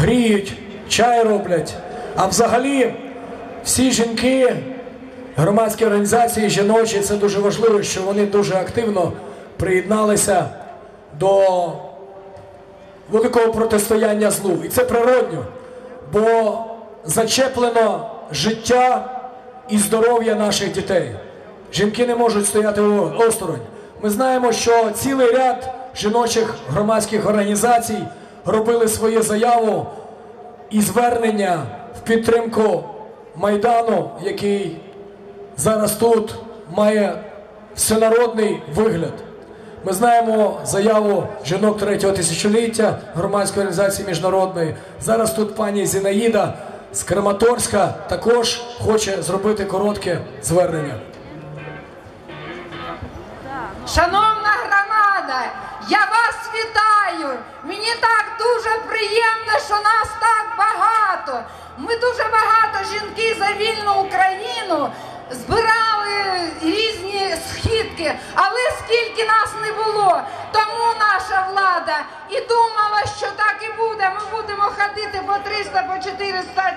гріють, чай роблять. А взагалі, всі жінки, громадські організації жіночі, це дуже важливо, що вони дуже активно приєдналися до великого протистояння злу. І це природньо, бо зачеплено життя і здоров'я наших дітей. Жінки не можуть стояти осторонь. Ми знаємо, що цілий ряд жіночих громадських організацій робили свою заяву і звернення в підтримку Майдану, який зараз тут має всенародний вигляд. Ми знаємо заяву жінок третього тисячоліття громадської організації міжнародної. Зараз тут пані Зінаїда з Краматорська також хоче зробити коротке звернення. Шановна громада, я вас вітаю. Мені так дуже приємно, що нас так багато. Ми дуже багато жінки за вільну Україну збирали різні східки, але скільки нас не було, тому наша влада і думала, що так і буде. Ми будемо ходити по 300, по 400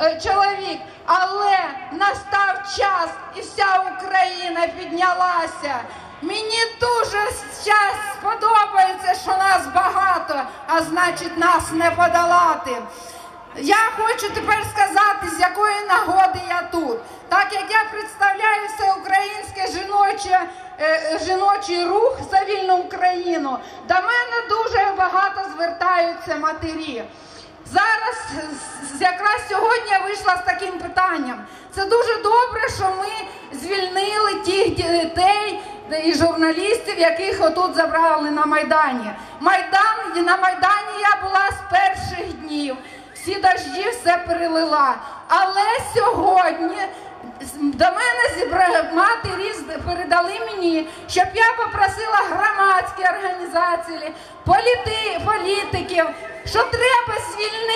е, чоловік. Але настав час, і вся Україна піднялася. Мені дуже зараз сподобається, що нас багато, а значить нас не подолати. Я хочу тепер сказати, з якої нагоди я тут. Так як я представляю всеукраїнське жіноче, е, жіночий рух за вільну Україну, до мене дуже багато звертаються матері. Зараз якраз сьогодні я вийшла з таким питанням. Це дуже добре, що ми звільнили тих дітей і журналістів, яких отут забрали на Майдані. Майдан на Майдані я була з перших днів. Всі дожді все перелила. Але сьогодні до мене зібрали матері передали мені, щоб я попросила громадські організації, політи, політиків, що треба звільнити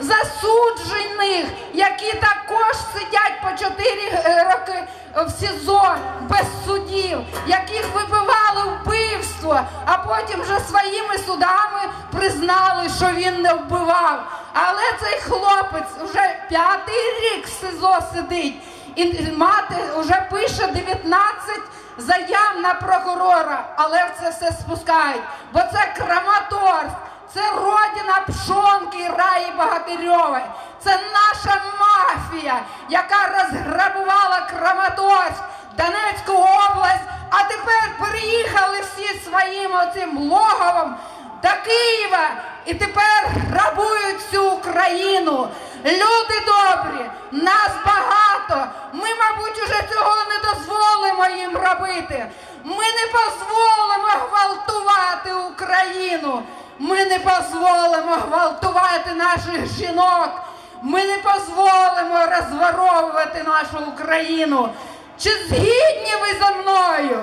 засуджених, які також сидять по 4 роки в СІЗО без судів, яких вибивали вбивство, а потім вже своїми судами признали, що він не вбивав. Але цей хлопець вже п'ятий рік в СИЗО сидить. І мати вже пише 19 заяв на прокурора, але це все спускають. Бо це Краматорськ, це родина Пшонки і Раї Богатирьової. Це наша мафія, яка розграбувала Краматорськ, Донецьку область, а тепер переїхали всі своїм оцим логовом до Києва і тепер грабують всю Україну. Люди добрі, нас багато. Ми, мабуть, уже цього не дозволимо їм робити. Ми не дозволимо гвалтувати Україну. Ми не дозволимо гвалтувати наших жінок. Ми не дозволимо розворовувати нашу Україну. Чи згідні ви зі мною?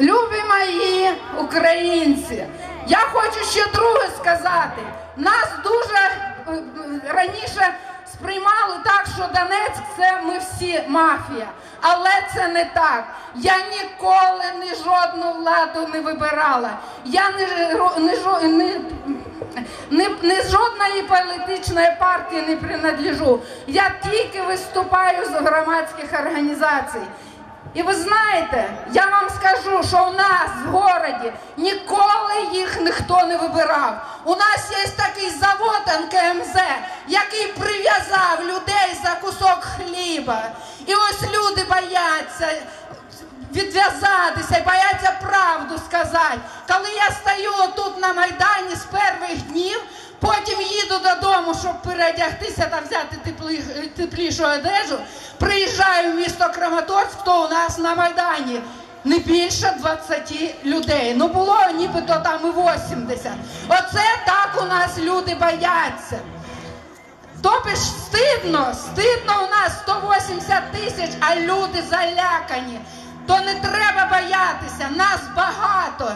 Любі мої українці, я хочу ще друге сказати. Нас дуже е, е, раніше сприймали так, що Донецьк це ми всі мафія. Але це не так. Я ніколи не жодну владу не вибирала. Я не, не, не, не, не жодної політичної партії не принадлежу. Я тільки виступаю з громадських організацій. І ви знаєте, я вам скажу, що у нас в городі ніколи їх ніхто не вибирав. У нас є такий завод НКМЗ, який прив'язав людей за кусок хліба. І ось люди бояться відв'язатися, бояться правду сказати. Коли я стою тут на Майдані з перших днів, потім їду додому, щоб переодягтися та взяти теплі, теплішу одежу, приїжджаю в місто Краматорськ, то у нас на Майдані. Не більше 20 людей. Ну було нібито там і 80. Оце так у нас люди бояться. Тобі ж стидно, стидно у нас 180 тисяч, а люди залякані. То не треба боятися, нас багато.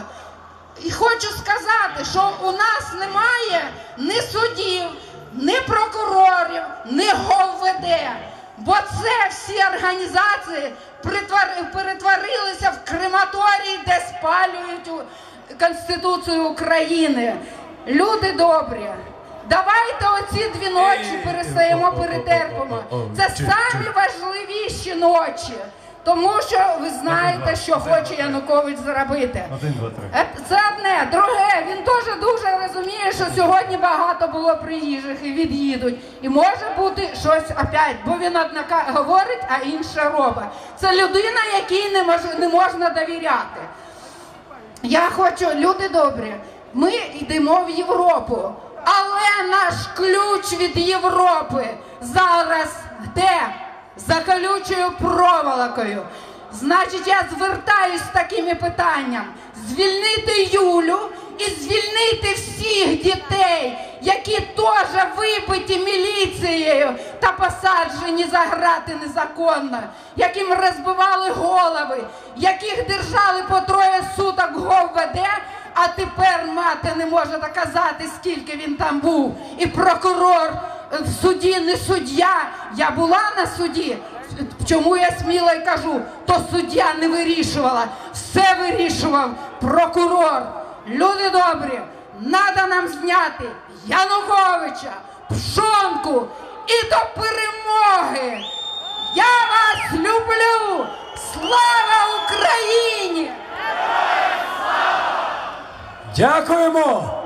І хочу сказати, що у нас немає ні судів, ні прокурорів, ні ГОВД. Бо це всі організації перетворилися в крематорії, де спалюють Конституцію України. Люди добрі, давайте оці дві ночі перестаємо, перетерпимо. Це самі важливіші ночі. Тому що ви знаєте, що хоче Янукович зробити. Е, Це одне. Друге, він теж дуже розуміє, що сьогодні багато було приїжджих і від'їдуть. І може бути щось опять, бо він одна говорить, а інше робить. Це людина, якій не, мож, не можна довіряти. Я хочу, люди добрі, ми йдемо в Європу, але наш ключ від Європи зараз де? За колючою проволокою. Значить, я звертаюсь з такими питанням: звільнити Юлю і звільнити всіх дітей, які теж вибиті міліцією та посаджені за грати незаконно, яким розбивали голови, яких держали по троє суток в ГОВД, а тепер мати не може доказати, скільки він там був. І прокурор в суді не суддя. Я була на суді. Чому я сміло й кажу, то суддя не вирішувала, все вирішував прокурор. Люди добрі, треба нам зняти Януковича, Пшонку і до перемоги. Я вас люблю! Слава Україні! Дякуємо!